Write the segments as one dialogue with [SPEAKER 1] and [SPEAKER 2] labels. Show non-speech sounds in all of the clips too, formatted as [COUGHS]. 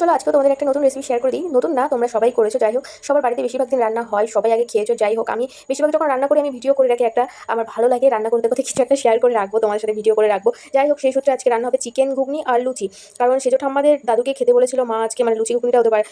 [SPEAKER 1] চলো আজকে তোমাদের একটা নতুন রেসিপি শেয়ার করে দিই। নতুন না, তোমরা সবাই করেছ, যাই হোক। সবার বাড়িতে বেশিরভাগ দিন রান্না হয়, সবাই আগে খেয়েছো, যাই হোক। আমি বেশিরভাগ যখন রান্না করি, আমি ভিডিও করে রাখি একটা, আমার ভালো লাগে রান্না করতে করতে কিছু একটা শেয়ার করে রাখব, তোমাদের সাথে ভিডিও করে রাখব। যাই হোক, সেই সূত্রে আজকে রান্না হবে চিকেন ঘুগনি আর লুচি। কারণ সেজো ঠাম্মাদের দাদুকে খেতে বলেছিল, মা, আজকে মানে লুচি ঘুগনিটা হতে পারে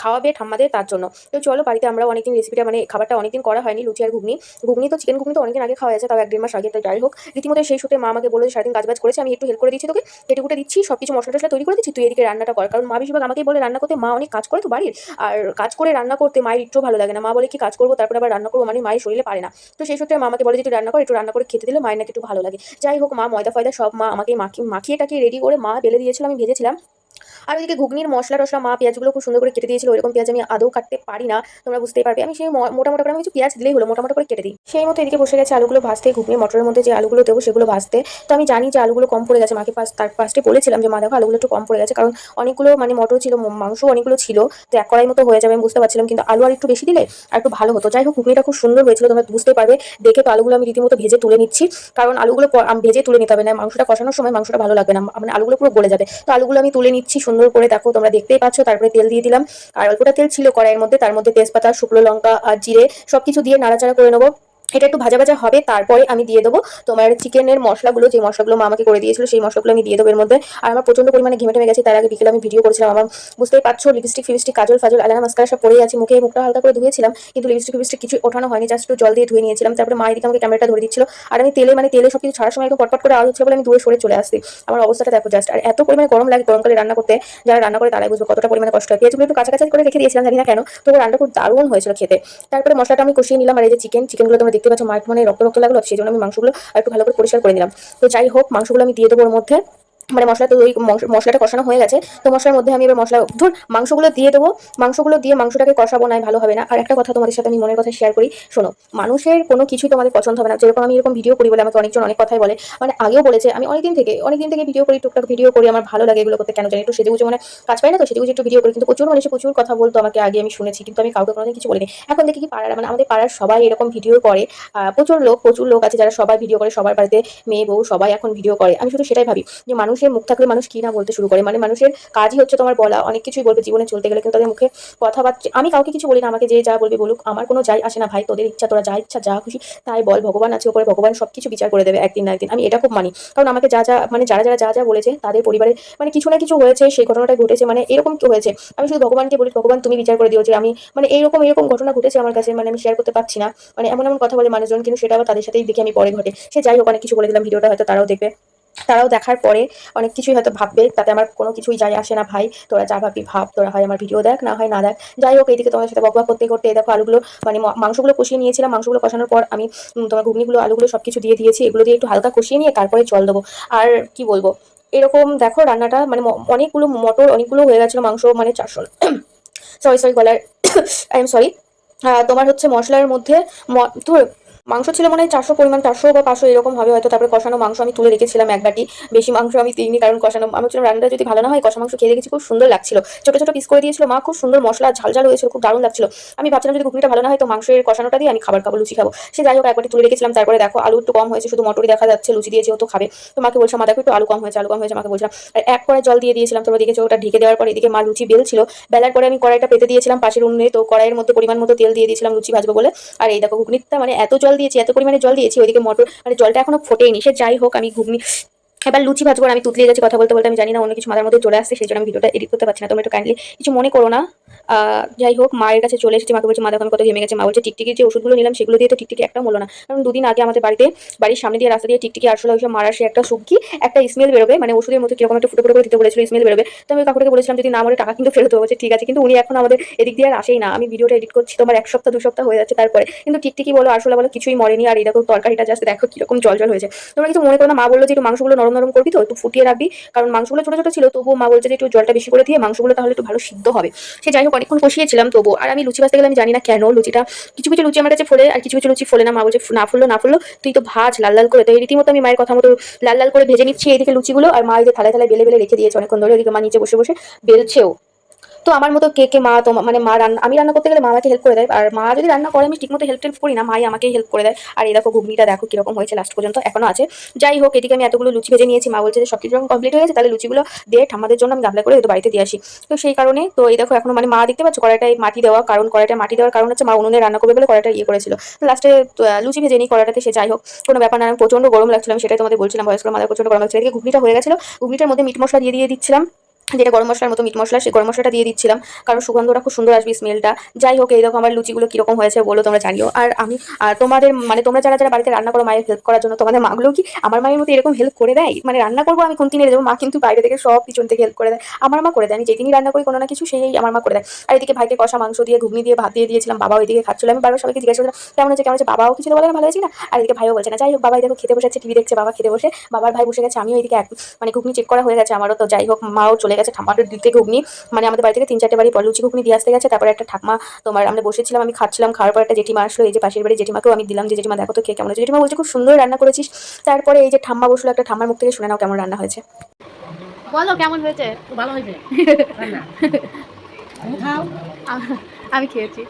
[SPEAKER 1] খাওয়াবে ঠাম্মাদের তার জন্য। তো চলো, বাড়িতে আমরা অনেকদিন রেসিপিটা মানে খাবারটা অনেকদিন করা হয়নি, লুচি আর ঘুগনি। ঘুগনি তো চিকেন ঘুগনি তো অনেকদিন আগে খাওয়া যাচ্ছে তাও এক দেড় মাস আগে তো যাই হোক। রীতিমতো সেই সূত্রে মা আমাকে বলে সারাদিন কাজবাজ করেছে, আমি একটু হেল্প করে দিচ্ছি তোকে, কেটে কুটে দিচ্ছি সব কিছু মশলা তৈরি করে দিচ্ছি, তুই এদিকে রান্নাটা কর। কারণ মা বেশিরভাগ আমাকেই বলে রান্না করতে, মা অনেক কাজ করে তো বাড়ির। আর কাজ করে রান্না করতে মায়ের একটু ভালো লাগে না। মা বলে কি কাজ করব, তারপরে আবার রান্না করব মানে মায়ের শরীরে পারে না। তো সেই সূত্রে মা আমাকে বলে যে, একটু রান্না করে, একটু রান্না করে খেতে দিলে মায়ের নাকি একটু ভালো লাগে। যাই হোক মা, ময়দা ফয়দা সব মা আমাকে মাখিয়ে মাখিয়ে রেডি করে মা বেলে দিয়েছিল, আমি ভেজেছিলাম। আর ওইদিকে ঘুগনির মশলা টসলা মা পেঁয়াজগুলো খুব সুন্দর করে কেটে দিয়েছিল, ওইরকম পেঁয়াজ আমি আদৌ কাটতে পারি না, তোমরা বুঝতেই পারবে। আমি সেই মোটা করে আমি কিছু পেঁয়াজ দিলেই হলো মোটা করে কেটে দিই। সেই মতো এদিকে বসে গেছে আলুগুলো ভাজতে, ঘুগনি, মটরের মধ্যে যে আলুগুলো দেবো সেগুলো ভাজতে। তো আমি জানি যে আলুগুলো কম পড়ে গেছে, মাকে ফার্স্ট তার ফার্স্টে বলেছিলাম যে, মা, দেখো আলুগুলো একটু কম পড়ে গেছে। কারণ অনেকগুলো মানে মটর ছিল মাংস অনেকগুলো ছিল, তো এক কড়াই মতো হয়ে যাবে, আমি বুঝতে পারছিলাম, কিন্তু আলু আর একটু বেশি দিলে আর একটু ভালো হতো। যাই হোক, ঘুগনিটা খুব সুন্দর হয়েছিল, তোমরা বুঝতে পারবে। দেখে তো আলুগুলো আমি রীতিমতো ভেজে তুলে নিচ্ছি, কারণ আলুগুলো ভেজে তুলে নিতে হবে, না, মাংসটা কষানোর সময় মাংসটা ভালো লাগবে না মানে আলুগুলো পুরো গলে যাবে। তো আলুগুলো আমি তুলে নিচ্ছি সুন্দর করে দেখো, তোমরা দেখতেই পাচ্ছ, তারপরে তেল দিয়ে দিলাম। আর অল্পটা তেল ছিল কড়াইয়ের মধ্যে, তার মধ্যে তেজপাতা, শুকনো লঙ্কা আর জিরে সবকিছু দিয়ে নাড়াচাড়া করে নেব। এটা একটু ভাজা ভাজা হবে, তারপরে আমি দিয়ে দেবো তোমার চিকেনের মশলাগুলো, যে মশলাগুলো মা আমাকে করে দিয়েছিল, সেই মশলাগুলো আমি দিয়ে দেবো এর মধ্যে। আর আমার প্রচণ্ড পরিমাণে ঘেমে টেমে গেছে, তার আগে বিকেলে আমি ভিডিও করেছিলাম, আমার বুঝতেই পারছ লিপস্টিক ফিপস্টিক, কাজল ফাজল, আলানা মাস্কারা সব পরেই আছে, মুখে মুখটা হালকা করে ধুয়েছিলাম, কিন্তু লিপস্টিক ফিপস্টিক কিছু ওঠানো হয়নি জাস্ট একটু জল দিয়ে ধুয়ে নিয়েছিলাম, তারপরে মা এদিকে আমাকে ক্যামেরাটা ধরে দিচ্ছিল, আর আমি তেলে মানে তেলে সব কিছু ছাড়ার সময় একটু পটপট করে আওয়াজ হচ্ছিল বলে আমি দূরে সরে চলে আসছি। আমার অবস্থাটা দেখো জাস্ট আর এত পরিমাণে গরম লাগে গরমকালে রান্না করতে, যারা রান্না করে তারাই বুঝব কতটা পরিমাণে কষ্ট হয়। পেঁয়াজগুলো একটু কাছাকাছি করে রেখে দিয়েছিলাম, জানি না কেন তবু রান্না খুব দারুণ হয়েছিল খেতে। তারপরে মশলাটা আমি কষিয়ে নিলাম, আর এই যে চিকেন চিকেনগুলো তোমরা দেখতে পাচ্ছ মাঠ মানে রক্ত রক্ত লাগল, সেই জন্য আমি মাংসগুলো আর একটু ভালো করে পরিষ্কার করে নিলাম। তো যাই হোক, মাংসগুলো আমি দিয়ে দেবো ওর মধ্যে। মানে মশলা তো ওই মশ- মশলাটা কষানো হয়ে গেছে। তো মশলার মধ্যে আমি এবার মশলা, ধর, মাংসগুলো দিয়ে দেবো। মাংসগুলো দিয়ে মাংসটাকে কষাবো না, ভালো হবে না। আর একটা কথা তোমাদের সাথে আমি মনের কথা শেয়ার করি। শোনো, মানুষের কোনো কিছুই তোমাদের পছন্দ হবে না। যেরকম আমি এরকম ভিডিও করি বলে আমাকে অনেকজন অনেক কথাই বলে। মানে আগেও বলেছে, আমি অনেকদিন থেকে অনেকদিন থেকে ভিডিও করি, টুকটাক ভিডিও করি, আমার ভালো লাগে এগুলো করতে। কেন জানি একটু সেজে গুজে মানে কাজ পাই না তো সেজে গুজে একটু ভিডিও করি। কিন্তু প্রচুর মানুষ প্রচুর কথা বলতো আমাকে, আগে আমি শুনেছি। কিন্তু আমি কাউকে কোনোদিন কিছু বলিনি। এখন দেখি কি পাড়ার মানে আমাদের পাড়ার সবাই এরকম ভিডিও করে। প্রচুর লোক প্রচুর লোক আছে যারা সবাই ভিডিও করে। সবার বাড়িতে মেয়ে, বউ সবাই এখন ভিডিও করে। আমি শুধু সেটাই ভাবি যে মানুষের মুখ থাকলে মানুষ কি না বলতে শুরু করে? মানে মানুষের কাজই হচ্ছে তোমার বলা। অনেক কিছুই বলবে জীবনে চলতে গেলে, কিন্তু তাদের মুখে কথাবার্তা আমি কাউকে কিছু বলি না, আমাকে যে যা বলবে বলুক, আমার কোনো যাই আসে না ভাই, তোদের ইচ্ছা, তোরা যা ইচ্ছা, যা খুশি, তাই বল, ভগবান আছে ওপরে, ভগবান সবকিছু বিচার করে দেবে একদিন না একদিন। আমি এটা খুব মানি। কারণ আমাকে যা যা মানে যারা যারা যা যা বলেছে, তাদের পরিবারে মানে কিছু না কিছু হয়েছে, সেই ঘটনাটা ঘটেছে মানে এরকম কি হয়েছে? আমি শুধু ভগবানকে বলি, ভগবান তুমি বিচার করে দিও যে আমি মানে এইরকম এরকম ঘটনা ঘটেছে আমার কাছে মানে আমি শেয়ার করতে পারছি না। মানে এমন এমন কথা বলে মানুষজন, কিন্তু সেটা আবার তাদের সাথেই দেখি আমি পরে ঘটে। সে যাই হোক, অনেক কিছু বলে দিলাম, ভিডিওটা হয়তো তারাও দেখবে। তারাও দেখার পরে অনেক কিছুই হয়তো ভাববে, তাতে আমার কোনো কিছুই যায় আসে না ভাই। তোরা যা ভাববি ভাব, তোরা হয় আমার ভিডিও দেখ, না হয় না দেখ। যাই হোক, এইদিকে তোমার সাথে বকবা করতে করতে দেখো আলুগুলো মানে মাংসগুলো কষিয়ে নিয়েছিলাম। মাংসগুলো কষানোর পর আমি তোমার ঘুগনিগুলো, আলুগুলো সব কিছু দিয়ে দিয়েছি। এগুলো দিয়ে একটু হালকা কষিয়ে নিয়ে তারপরে জল দেবো। আর কি বলব? এরকম দেখো রান্নাটা মানে অনেকগুলো মটর, অনেকগুলো হয়ে গেছিল মাংস মানে চারশো [COUGHS] সরি সরি গলার আই এম সরি তোমার হচ্ছে মশলার মধ্যে ধর মাংস ছিল মনে চারশো পরিমাণ, চারশো বা পাঁচশো এরকম হবে হয়তো। তারপরে কষানো মাংস আমি তুলে রেখেছিলাম এক বাটি। বেশি মাংস আমি দিইনি কারণ কষানো আমি ছিলাম রান্নাটা যদি ভালো না হয়, কষা মাংস খেয়ে দেখেছি, খুব সুন্দর লাগছিল। ছোটো ছোটো পিস করে দিয়েছিল মা, খুব সুন্দর মশলা, ঝাল ঝাল হয়েছিল, খুব দারুণ লাগছিল। আমি ভাবছিলাম যদি ঘুগনিটা ভালো না হয়, তো মাংসের কষানোটা দিয়ে আমি খাবার খাব, লুচি খাব। সে যাই হোক একবারটি তুলে রেখেছিলাম, তারপরে দেখো আলু একটু কম হয়েছে, শুধু মটরই দেখা যাচ্ছে, লুচি দিয়েছে, ও তো খাবে। তো মাকে বলছিলাম মা, দেখো একটু আলু কম হয়েছে, আলু কম হয়েছে। মাকে বলছিলাম, আর এক করে জল দিয়ে দিয়েছিলাম, তোমরা দেখেছ, ওটা ঢেকে দেওয়ার পর এদিকে মা লুচি বেলছিল। বেলার পরে আমি কড়াইটা পেতে দিয়েছিলাম, পাশের উনুনে, তো কড়াইয়ের মধ্যে পরিমাণ মতো তেল দিয়ে দিয়েছিলাম, লুচি ভাজবো বলে। আর এই দেখো, ঘুগনিটা মানে এত জল দিয়েছি, এত পরিমাণে জল দিয়েছি, ওইদিকে মটর মানে জলটা এখনও ফোটেনি। সে যাই হোক, আমি ঘুগনি, এবার লুচি ভাজবো আমি তুতলিয়ে যাচ্ছি কথা বলতে বলতে আমি জানি না অন্য কিছু মাথার মধ্যে চলে আসছে, সেই জন্য আমি ভিডিওটা এডিট করতে পারছি না। তোমরা একটু কাইন্ডলি কিছু মনে করো না। যাই হোক মায়ের কাছে চলে এসেছি মাকে বলছি মা দেখো আমি কত ঘেমে গেছে। মা বলছে টিকটিকির যে ওষুধগুলো নিলাম সেগুলো দিয়ে তো টিকটিকি একটা হলো না। কারণ দুদিন আগে আমাদের বাড়িতে বাড়ির সামনে দিয়ে রাস্তা দিয়ে টিকটিকি আসলে ওইসব মারার সে একটা সুকি একটা স্মেল বেরোবে। মানে ওষুধের মতো কীরকম একটা ফুটো ফুটো করে দিতে বলেছিল স্মেল বেরোবে। তো আমি কাকুটাকে বলেছিলাম যদি না মরে টাকা কিন্তু ফেরত বলছে, ঠিক আছে। কিন্তু উনি এখন আমাদের এদিক দিয়ে আর আসেই না। আমি ভিডিওটা এডিট করছি তোমার এক সপ্তাহ দু সপ্তাহ হয়ে যাচ্ছে তারপরে। কিন্তু টিকটিকি বলো আসলে বলো কিছুই মরেনি। আর এই দেখো তরকারিটা জাস্ট দেখো কীরকম জল জল হয়েছে। তোমরা কিছু মনে করো না? মা বলল যে একটু মাংসগুলো নরম নরম করবি তো একটু ফুটিয়ে রাখবি। কারণ মাংসগুলো ছোটো ছোটো ছিল তবুও মা বলছে যে একটু জলটা বেশি করে দিয়ে মাংসগুলো তাহলে একটু ভালো সিদ্ধ হবে। সে যাই হোক, অনেকক্ষণ কষিয়েছিলাম তবু আর আমি লুচি ভাজতে গেলে আমি জানি না কেন লুচিটা কিছু কিছু লুচি আমার কাছে ফোলে, আর কিছু কিছু লুচি ফোলে না, মা বলছে না ফুললো না ফুললো, তুই তো ভাজ লাল লাল করে। তো এই রীতিমতো আমি মায়ের কথা মতো লাল লাল করে ভেজে নিচ্ছি এইদিকে লুচিগুলো, আর মা এই যে থালায় থালায় বেলে বেলে রেখে দিয়েছে অনেকক্ষণ ধরে। এদিকে মা নিচে বসে বসে বেলছেও। তো আমার মতো কে কে মা তো মানে মা রান্না আমি রান্না করতে গেলে মা আমাকে হেল্প করে দেয়। আর মা যদি রান্না করে, আমি ঠিকমতো হেল্প টেল্প করি না, মাই আমাকেই হেল্প করে দেয়। আর এই দেখো ঘুগনিটা দেখো কীরকম হয়েছে লাস্ট পর্যন্ত, এখনও আছে। যাই হোক, এদিকে আমি এতগুলো লুচি ভেজে নিয়েছি। মা বলছে যে সব কিছু যখন কমপ্লিট হয়ে গেছে, তাহলে লুচিগুলো দিয়ে ঠাম্মাদের জন্য আমি গামলা করে হয়তো বাড়িতে দিয়ে আসি। তো সেই কারণে, তো এই দেখো এখন মানে মা দেখতে পাচ্ছ, কড়াইটায় মাটি দেওয়া, কারণ কড়াইটা মাটি দেওয়ার কারণ হচ্ছে মা উনুনে রান্না করবে বলে কড়াইটা ইয়ে করেছিল। লাস্টে লুচি ভেজে নিই কড়াইটাতে, সে যাই হোক, কোনো ব্যাপার না আমি প্রচণ্ড গরম লাগছিল, আমি সেটাই তোমাদের বলছিলাম, বয়স্ক মাথায় প্রচণ্ড গরম লাগছিল। এদিকে ঘুগনিটা হয়ে গেছিল, ঘুগনিটার মধ্যে মিট মশলা দিয়ে দিয়ে দিচ্ছিলাম। যেটা গরম মশলার মতো মিট মশলা, সেই গরম মশলাটা দিয়ে দিচ্ছিলাম। কারণ সুগন্ধটা খুব সুন্দর আসবে স্মেলটা যাই হোক, এই দেখো আমার লুচিগুলো কীরকম হয়েছে বলো তোমরা জানিও। আর আমি, আর তোমাদের মানে তোমরা যারা যারা বাড়িতে রান্না করো মায়ের হেল্প করার জন্য, তোমাদের মাগুলো কি আমার মায়ের মতো এরকম হেল্প করে দেয়? মানে রান্না করব আমি কোন কিনে দেবো, মা কিন্তু বাইরে থেকে সব পিছন থেকে হেল্প করে দেয়। আমার মা করে দেয়, আমি যেদিনই রান্না করি কোনো না কিছু, সেই আমার মা করে দেয়। আর এদিকে ভাইকে কষা মাংস দিয়ে, ঘুগনি দিয়ে, ভাত দিয়ে দিয়েছিলাম বাবা ওইদিকে খাচ্ছিল। আমি বারবার সবাইকে জিজ্ঞাসা করলাম কেমন হচ্ছে কেমন হচ্ছে বাবাও কিছু বলে না, ভালো হয়েছে না? আর এদিকে ভাইও বলছে না। যাই হোক বাবা দেখো খেতে বসেছে টিভি দেখছে, বাবা খেতে বসে। বাবার ভাই বসে গেছে, আমিও এদিকে মানে ঘুগনি চেক করা হয়ে গেছে আমারও, তো যাই হোক, মাও চলে গেছে ঠাম্মাদের দিতে ঘুগনি। মানে আমাদের বাড়ি থেকে তিন চারটে বাড়ি পর লুচি ঘুগনি দিয়ে আসতে গেছে তারপরে একটা ঠাকমা তোমার আমরা বসেছিলাম আমি খাচ্ছিলাম খাওয়ার পর একটা জেঠিমা আসলো এই যে পাশের বাড়ি জেঠিমাকেও আমি দিলাম যে জেঠিমা দেখো তো খেয়ে কেমন হয়েছে জেঠিমা বলছে খুব সুন্দর রান্না করেছিস। তারপরে এই যে ঠাম্মা বসল একটা ঠাম্মার মুখ থেকে শুনে নাও কেমন রান্না হয়েছে।
[SPEAKER 2] বলো কেমন হয়েছে?
[SPEAKER 3] ভালো হয়েছে। [LAUGHS]
[SPEAKER 2] আমি খেয়েছি।